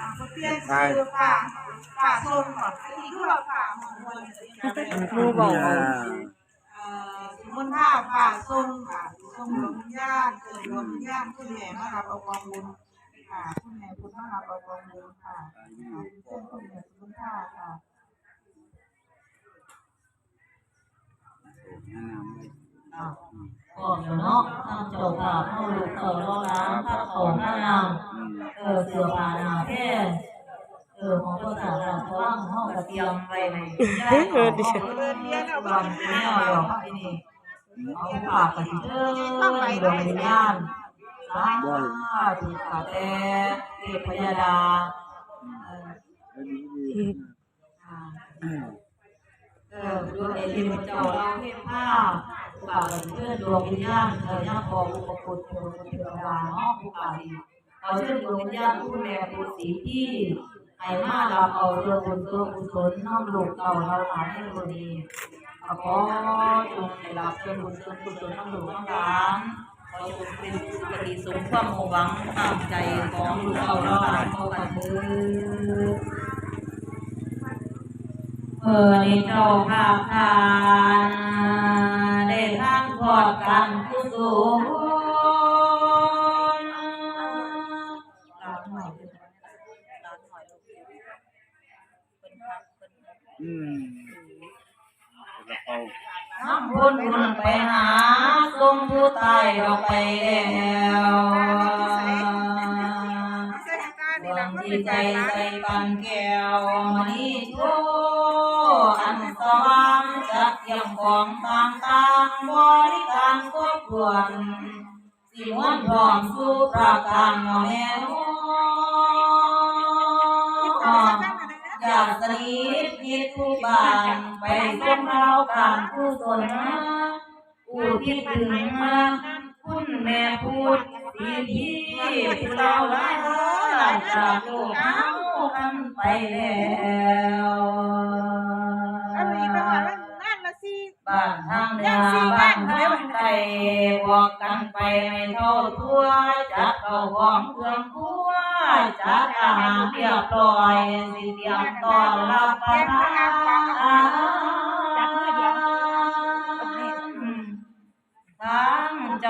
อ่าบ่เปลี่ยนชื่อฝ่าฝ่าส้มก่อนอันนี้คือว่าฝ่าหอมมวลจะเป็นครูบอกเอาเอ่อสมมุติว่าฝ่าส้มค่ะส้มดวงวิญญาณเกิดดวงวิญญาณคุณแม่มารับเอากองบุญค่ะคุณแม่คุณมารับเอากองบุญค่ะค่ะเชิญคุณแม่สมมุติว่าค่ะก็เดี๋ย วเนาะทำเจ้าภาพเอาลูกเขารอล้างข้าวของหน้านำเออเสื้อผ้าหน้าแท้เออของภาษาเราเพราะว่าห้องกระเตรียมไว้ในได้เออดิฉันเรียนเอาบ้านแนวดอกที่นี่เอาปากกันเด้อดวงวิญญาณสาธุข้าแต่เทพยดาเอออ่าเออดวงเอลิมเจ้าเราเทพผ้า ผู้ป่าเชิญดวงวิญญาณเออย่าพออุปคุตเทวดาเทวดาเนาะผู้ป่าดีเราเชิญดวงวิญญาณผู้แม่ผู้สีที่ให้มาเรับเอาเรื่องบุญตัวกุศลน้อมลูกเต่าเราหลานในวันนี้ขอจงได้รับเชิญบุญส่วนกุศลน้อมลูกน้องหลานขอจงเป็นสุขดีสมความหวังตามใจของลูกเต่าเราหลานเขากันเถิด เมื่อนี้เจ้าภาพทานได้ทางทอดกันกุศลหลานหน่อยหลานหน่อยลูกเป็นพักเป็นอืมกระเป๋าน้ำบุญบุญไปหาทรงผู้ตายเราไปแล้วดวงที่ใจใส่ปันแก้วมณีโช อันสว่างจากเทียมของต่างต่างๆบริการครบถ้วนสิมวนพร้อมสู่ประการเนาะแม่นอยากสนิทยิดทุกบานไปส่งเราการผู้สนผู้ที่ถึงมาคุณแม่พูดสีที่ผู้เราหลายหลายจากโลกเอา กันไปแล้วอันนี้เป็นว่าบ้านละสิบ้านทางเหนือบ้านทางใต้บอกกันไปไม่เท่าทั่วจัดเอาของเครื่องครัวจักอาหารเรียบร้อยสิเตรียมต้อนรับประทาน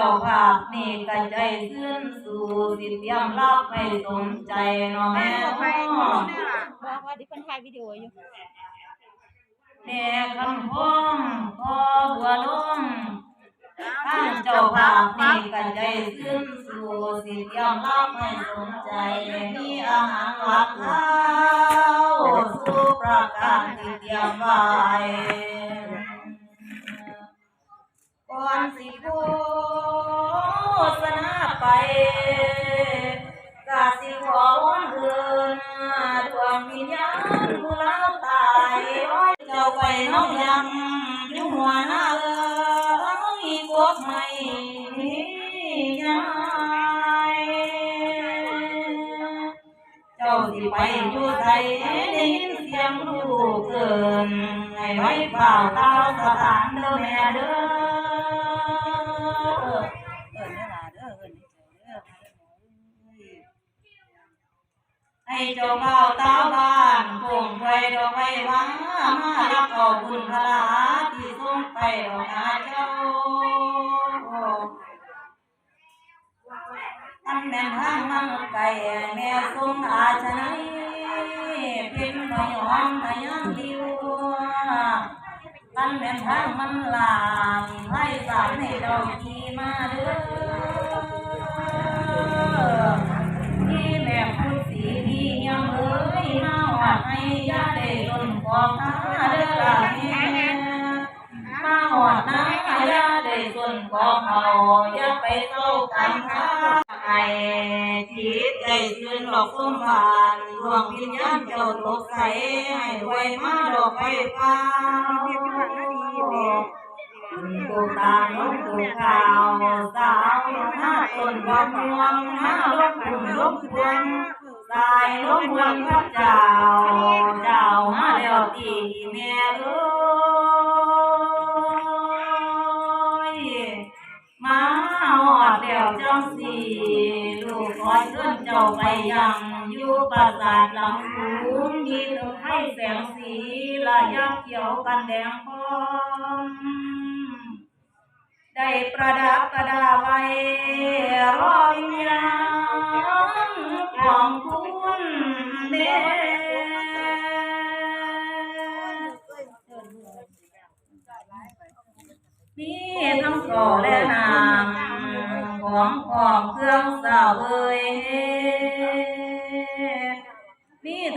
จ้าภาพนี่ก็ใจซื่นสู่สิเตรียมรับให้สมใจเนาะแม่ต่อไปเนาะนี่ล่ะว่าว่าที่คนถ่ายวิดีโออยู่แม่คำพ้องพ่อบัวลงท่านเจ้าภาพนี่กันใจซึ้งสู่สิยอมรับให้สมใจมีอาหารหลักเท้าสู่ประการที่เตรียมไว้ ก่อนสิโฆษณาไปกาสิขอวันเดือนดวงวิญญาณผู้เล่าตายอ้ยเจ้าไปน้องยังอยู่หัวหน้าเออมีกวกไม่ย้ายเจ้าสิไปอยู่ไสได้ยินเสียงลูกเกินให้ไว้เฝ้าเต้าสถานเด้อแม่เด้อ เอิ้นเด้อล่ะเด้อเอิ้นให้เจ้าเด้อให้เจ้าเฝ้าเต้าบ้านคงไว้ดอกไว้มามารับเอาบุญพลาที่ส่งไปดอกนาเจ้าอันแม่นทางมันไก่แม่ทรงอาชนัยเป็นพยองพยังดิ วตั้นแม่ทางมันลางให้สารให้เราขี่มาเด้อที่แม่พูดสีที่ยังเอ้ยมาหวัดให้ยาได้ลนกองหาเด้อล่ะแม่มาหอดน้ายาได้ส่วนกองเอาอย่าไปเศร้ากันค่ะไอ้จิตใจซื่นหลอกสมบา ดวงวิญญาณเจ้าตกใสให้ไว้มาดอกไฟฟ้าตูตาลงตูขาวสาวหน้าต้นดอกม่วงหน้าลบปุ่มลบพวงสายลบพวงกับเจ้า เจ้ามาแล้วตีแม่เอ้ยมาหอดแล้วเจังสีลูกขอยเชิญเจ้าไปยัง ปราสาทหลังสูงมีตึกให้แสงสีละยักเขียวกันแดงพร้อมได้ประดับประดาไว้รอวิญญาณของคุณเด้มีทั้งก่อและนามของของเครื่องสาวเอ่ยมี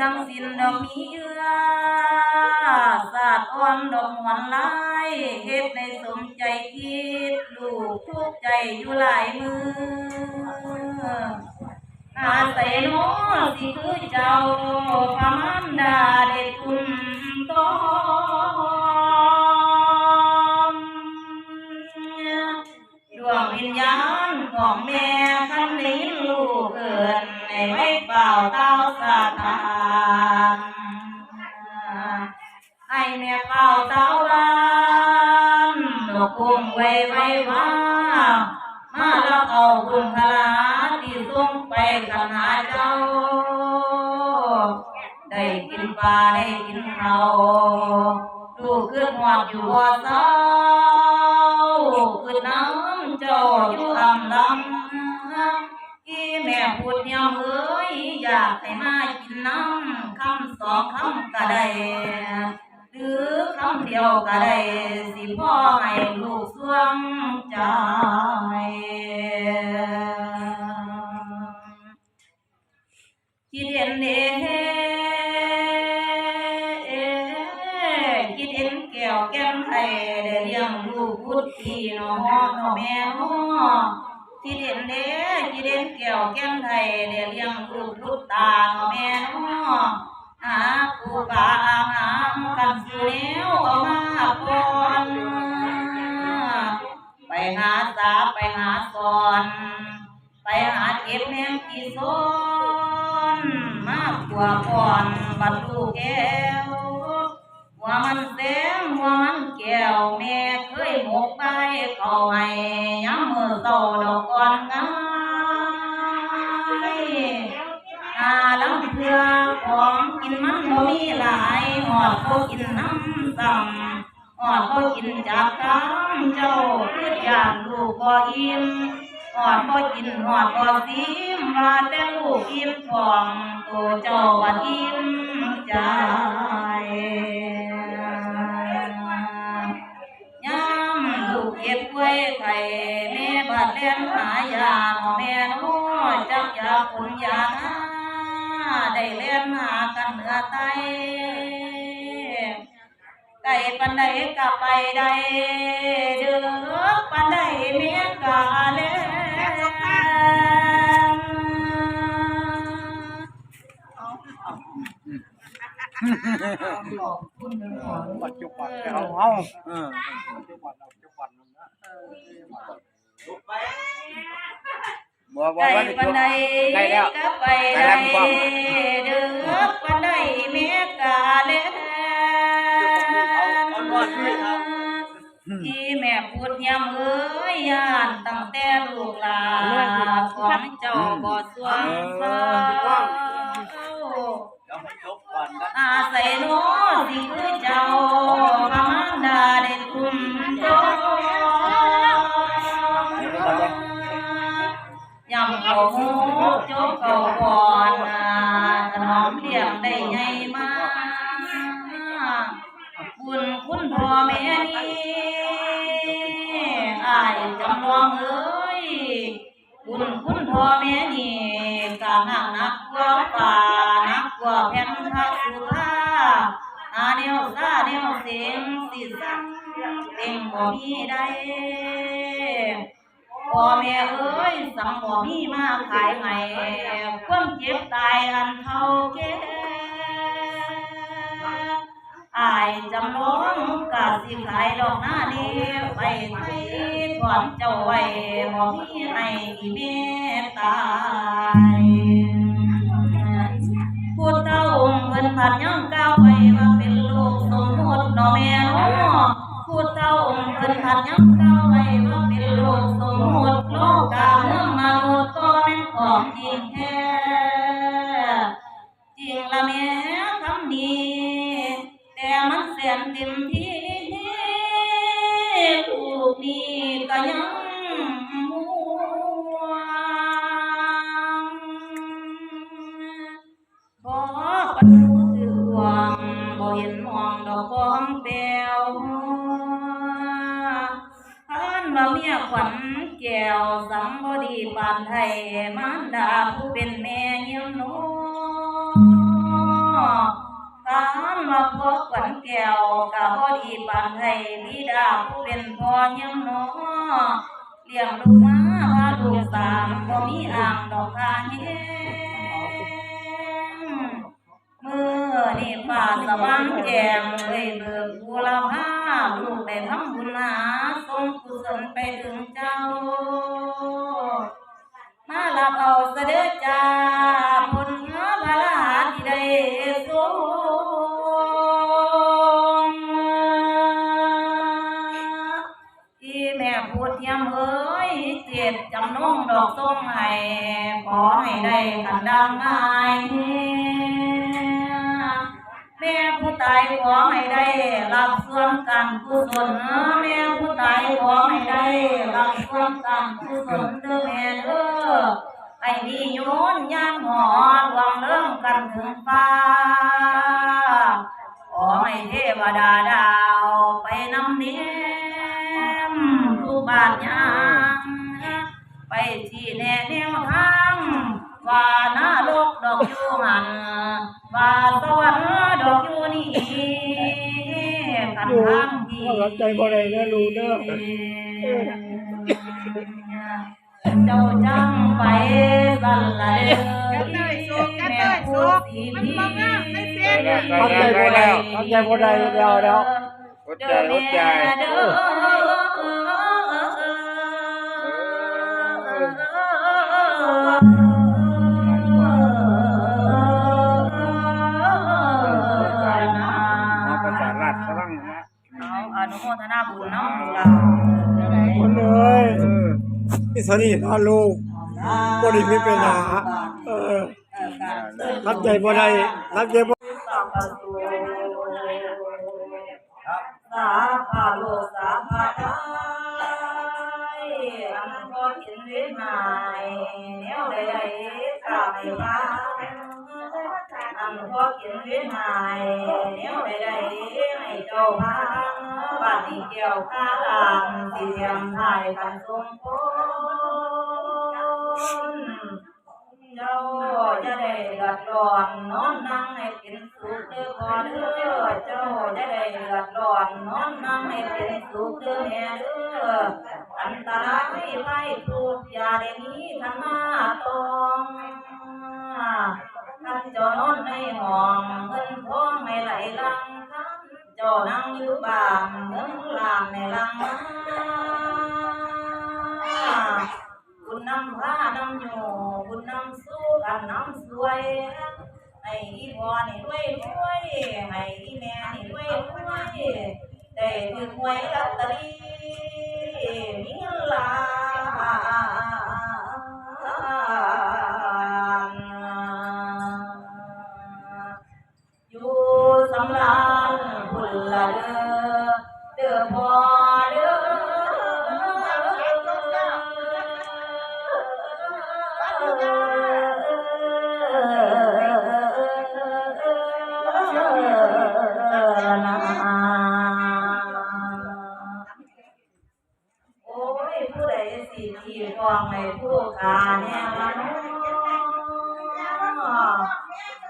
ทั้งสินดอกมีเอื้อศาสตร์อ่อนดอกหวานลายเฮ็ดในสมใจคิด ลูกทุกใจอยู่หลายมืออาศัยโน้สิคือเจ้าพระมันดาเด็ดคุณตอมดวงวิญญาณของแม่คันนี้ลูกเกิดใน ไว้เป่าเต้าสาตานให้แม่เป่าเต้าบ้านดอกกุ้งไว้ไว้ว่ามาแล้วเอาบุญพลาที่ส่งไปกันหาเจ้า ได้กินปลาได้กินเขาลูกขึ้นหอดอยู่บ่เศร้าขึ้นน้ำเจ้าอยู่อำลำ แม่พูดยามเอ้ยอยากให้มากินน้ำคำสองคำก็ได้หรือคำเดียวก็ได้สิพ่อให้ลูกสวงใจคิดเห็นเด้คิดเห็นแก้วแก้มไทยได้เลี้ยงลูกพุทธีน้องน้องแม่น้อคิ ดเห็นเด้คิดเห็นแก้วแก้มไทยได้เลี้ยงลูกพุทตาแม่น้อหาปูปลาหารกันสู่แล้วเอามาปนไปหาสาไปหาสอน ไปหาเก็บแมงกีซอนมากกว่าก่อนบรรลุแก้ว มันแสงหัวมันแก้วแม่เคยหมกไปเขาให้ย้ำมือโตดอกก่อนง่ายอาลังเพื่อของกินมันบ่มีหลายหอดเขากินน้ำซ้ำหอดเขากินจากกำเจ้าคืออยากลูกบ่อิ่มหอดบ่กินหอดบ่ซิมว่าแต่ลูกอิ่มท้องตัวเจ้าว่าอิ่มใจยามลูกเก็บ ไว้ไข่แม่บาดเล่นหายาหมอแม่น้อจักยาคนยาหาได้เล่นหากันเหนือไตไก่ปันใดก็ไปได้เดือปันใดเมียกาเลขอบคุณนะขอปัจจุบันเอาเอาเออปัจจุบันเอาปัจจุบัน นั่นนะบ่บ่ไก่ว่าปันใดได้แล้วก็ไปได้ได้แล้วเดือปันใดเมียกาเล ให้อีเมตตายผู้เต้าองค์เพิ่นผัดย่องก้าวไปว่าเป็นลูกสมมติเนาะแม่เนาะผู้เต้าองค์เพิ่นผัดย่องก้าวไปว่าเป็นลูกสมมติโลกาเมืองมนุษย์ก็เป็นของจริง ดอกทานแห้งมือนี่ป่าสว่างแจ่มเลยเบิกบุรพาลูกได้ทำบุญหาส่งกุศลไปถึงเจ้า มาลับเอาเสด็จจ้า ดจำนงดอกส้มให้ขอให้ได้กันดังง่ายแม่ผู้ตายขอให้ได้รับส่วนการกุศลแม่ผู้ตายขอให้ได้รับส่วนการกุศลเด้อแม่เด้อไอ้นี่โยนย่างหอดวางเรื่องกันถึงฟ้าขอให้เทวดาดาวไปนำเนียมทุกบาทยา ไปที่แน่แนวทางว่านาโลกดอกอยู่หันว่าสวรรค์ดอกอยู่นี่กันทางที่รับใจบ่ได้นะลูกเด้อเจ้าจังไปบันละเด้กระเตยสุกกระเตยสุกมันบ่งามไม่เสียรับใจบ่ได้รับใจบ่ได้เดียวแล้วอดใจอดใจ อมาเอาภาษาราชฝรั่งนะอนุโมทนาบุญเนาะลูกหลานคนเอ้ยนี่สนิทนลูกบ่ได้มีปัญหาเออรับใจบ่ได้รับใจบ่สาพาโลสาพา มาอันพอกินเวยนายแนวใดๆให้เจ้าพางบานนี้เกี่ยวข้าลางเทียมไทยกันสมพลเจ้าจะได้เดือดร้อนนอนนั่งให้เป็นสุขเด้อพ่อเด้อเจ้าจะได้เดือดร้อนนอนนั่งให้เป็นสุขเด้อแม่เด้ออันตรายไล่ทุกข์อย่าได้มีทันมาตอง ท่านเจ้านอนในห้องเงินทองไม่ไหลลังท่านเจ้านั่งอยู่บ้านเงินลางในลัง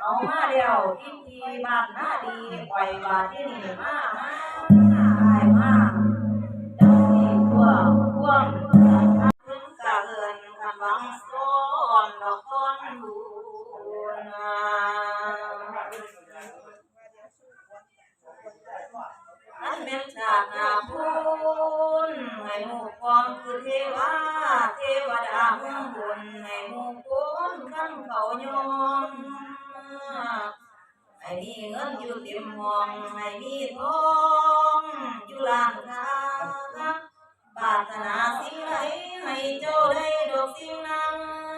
เอามาเดียวที่ทีบ้านหน้าดีปล่อยบาทที่นี่มามาได้มาเจ้าที่พวกพวกถึงกะเอินคำวังซ้อนดอกก้อนบุญอันเป็นชาตินาพุนให้หมู่กองคือเทวาเทวดาเมืองบุญให้หมู่คนขันเขายอม ให้มีเงินอยู่เต็มห้องให้มีทองอยู่ล้านค้าปรารถนาสิ่งใดให้เจ้าได้ดอกสิ่งนั้น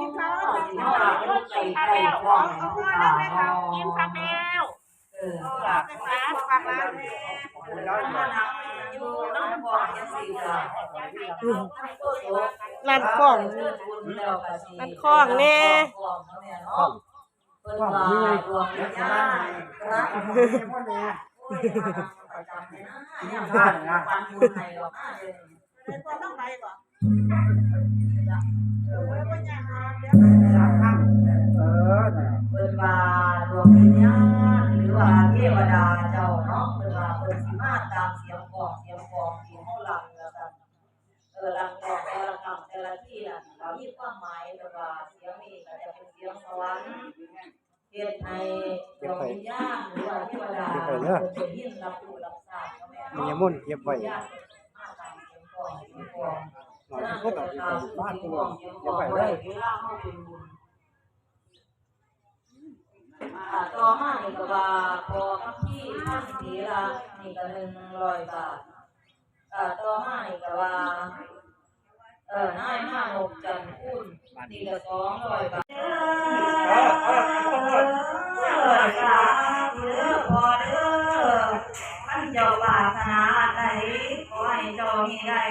กินข้าวกินข้าวก่ไก่กว่างปลาเนาะกินข้าวแล้วเออฝากฝากร้านแม่มานั่งอยู่น้ำบ่อจังซี่ล่ะร้านของมันคล้องแน่เปิดว่าดวงวิญญาณรักประจำเลยนะยังผ่านวันบุญให้ดอกนะเด้ อเปิดว่าดวงวิญญาณหรือว่าเทวดาเจ้าเนาะเปิดว่าเปิดสิมาตามเสียงกองเสียงกองที่เฮาหลังแล้วกันเออหลังกองแต่ละคำแต่ละที่น่ะก็มีความหมายแบบว่าเสียงนี้ก็จะเป็นเสียงสวรรค์เฮ็ดให้ดวงวิญญาณหรือว่าเทวดาเพิ่นได้ยินรับรู้รับทราบเนาะแม่มีเนาะมนต์เก็บไว้หน่อยก็ต้องเอาบ้านตัวเก็บไว้เวลาเฮาเป็นบุญอ่า ต่อมานี่ก็ว่าพอกับพี่ท่านสีละนี่ก็100บาทอาต่อมานี่ก็ว่าเออนายมานกจันทร์คุณนี่ก็200บาทเด้อสาเด้อพอเด้อท่านเจ้าปารถนาใดขอให้เจ้ามีได้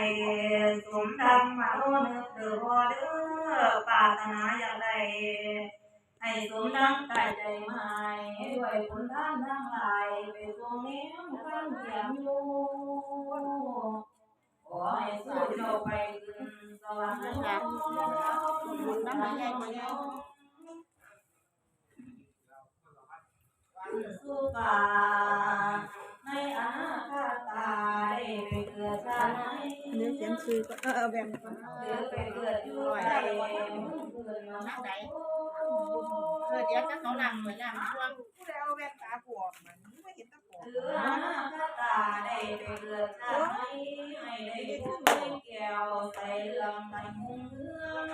สมดังมาโลนึกเด้อพอเด้อปารถนาอย่างใด ให้สมดังใจใจหมายด้วยผลทานทั้งหลายไปทรงแนวข้างเขียงอยู่ขอให้สู้เจ้าไปขึ้นสวรรค์นะบุญน้ำมันใหญ่กว่าเดิมสุปาในอนาคตาได้ไปเกิดชาติไหนเนื้อเสียงชื่อก็เออแบ่งคนหรือไปเกิดอยู่ใดเกิดมาไหน เออเดี๋ยวจะเขาหลังเหมือนกันช่วงผู้ใดเอาแว่นตาบวกมันไม่เห็นตาบวกหรืออนาคตาได้ไปเกิดชาติไหนให้ได้ทุกเรื่องแก้วใส่เรื่องมันมุ่งเรื่อง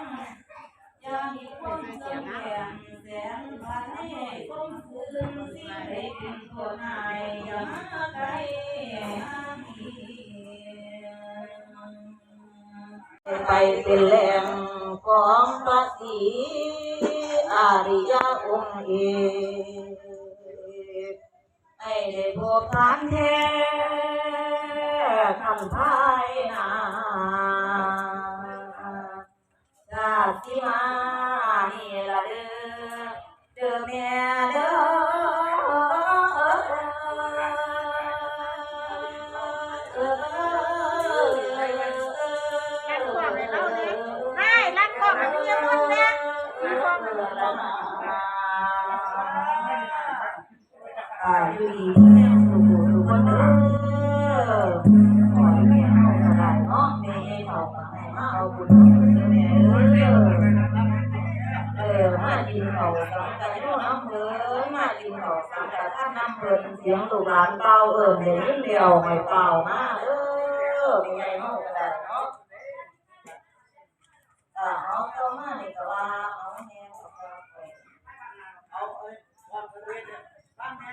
อย่ามีความเสื่อมแก่นแสนพันให้ก้มคืนสิ่งใดเป็นตัวหายอย่ามาไกลหามีไปเป็นแหล่งของพระศรี อาริยองค์เอกให้ได้พบทานแท้ทำภายนาชาติมา เพิ่นเสียงลูกหลานเป่าเอิ้นได้ยินเดียวให้เป่ามาเด้อแม่ใหญ่เฮาก็ได้เนาะอ่าเอาเข้ามานี่ก็ว่าเอาแม่เอาเขาเอาเอ้ยวันทะเลบ้านแม่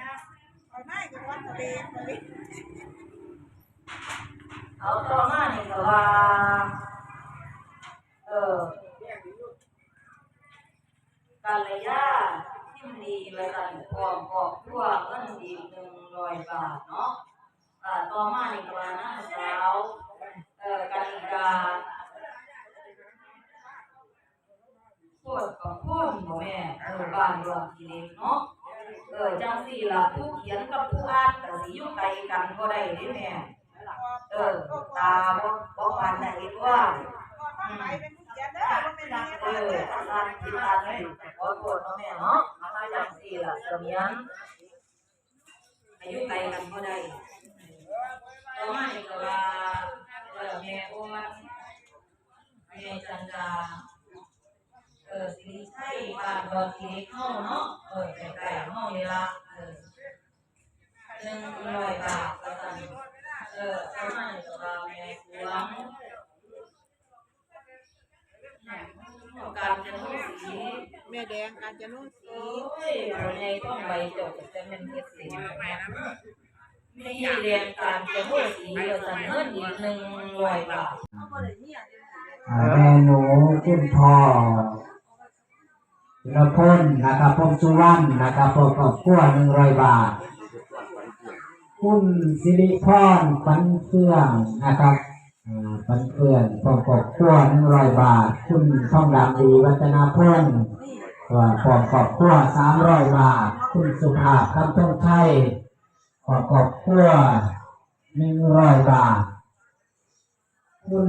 เอาหน้ากับวันทะเลทเลเอาต่อมานี่ก็ว่าเออกัลยาทิมดีไว้กัน พร้อมกอกทั่วเงินอีกหนึ่งร้อยบาทเนาะอ่าต่อมานี่ก็ว่านะสาวเออกันิกาพวกกับพ่นบ่แม่เออบ้านรวมทีนี้เนาะเออจังสี่ล่ะผู้เขียนกับผู้อ่านก็สิอยู่ไกลกันบ่ได้เด้แม่เออตาบ่บ่ปานใดว่าก็ต้องไปเป็นผู้เขียนเด้อว่าเป็นยังไงเอออ่านที่อ่านให้ขอโทษเนาะแม่เนาะ มาจังสี่ล่ะเสมียนอายุไกลกันบ่ได้แล้วมานี่ก็ว่าเออแม่อ้วนแม่จันดาเออสิริชัยบ้านดอนสีเข้าเนาะเออแต่แต่เฮานี่ละเออหนึ่งร้อยบาทแล้วกันเออประมาณตัวเราแม่หวงการจะนุ่งสี ม่แดงกาญจนุศรีโอ้ยวันต้องใบจบแต่เป็นเฮ็ดสีนี่เรียนการจะนุ่งสีเราจะเงินอีกหนึ่งร้อยบาทอ่าแม่หนูคุณพ่อละพลนนะครับพงสุวรรณนะครับพวกครอบครัวหนึ่งร้อยบาท คุณสิริพรปันเฟื่องนะครับปันเฟื่องพวกครอบครัวหนึ่งร้อยบาท คุณท่องดำดีวัฒนาพล ว่าพวกครอบครัวสามร้อยบาทคุณสุภาพคำต้องไทยพวกครอบครัวหนึ่งร้อยบาท คุณ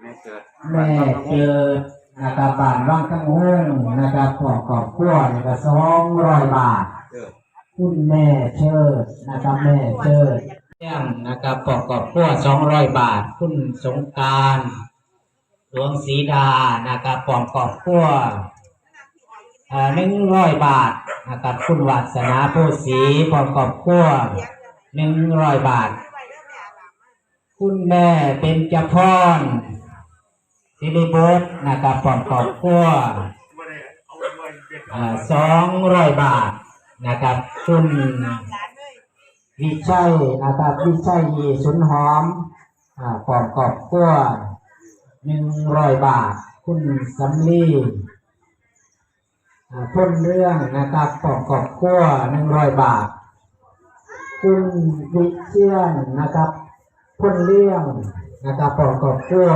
แม่เกิดแม่เกิดนะครับบ้านว่างกังห้งนะครับขอขอบครัวนะครับสองร้อยบาท คุณแม่เชิดนะครับแม่เชิดเรื่องนะครับขอขอบครัวสองร้อยบาท คุณสงการหลวงศรีดานะครับขอขอบครัว หนึ่งร้อยบาทกับคุณวัสนาผู้ศรีขอขอบครัวหนึ่งร้อยบาท คุณแม่เป็นจพรสิริบุตรนะครับขอบขอบครัวสองร้อยบาทนะครับ คุณวิชัยนะครับวิชัยยีสุนหอมอ่าขอบขอบครัวหนึ่งร้อยบาท คุณสำลี ต้นเรื่องนะครับปอกกอบขั้วหนึ่งร้อยบาท คุณวิเชียนนะครับพ้นเรื่องนะครับปอกกอบขั้ว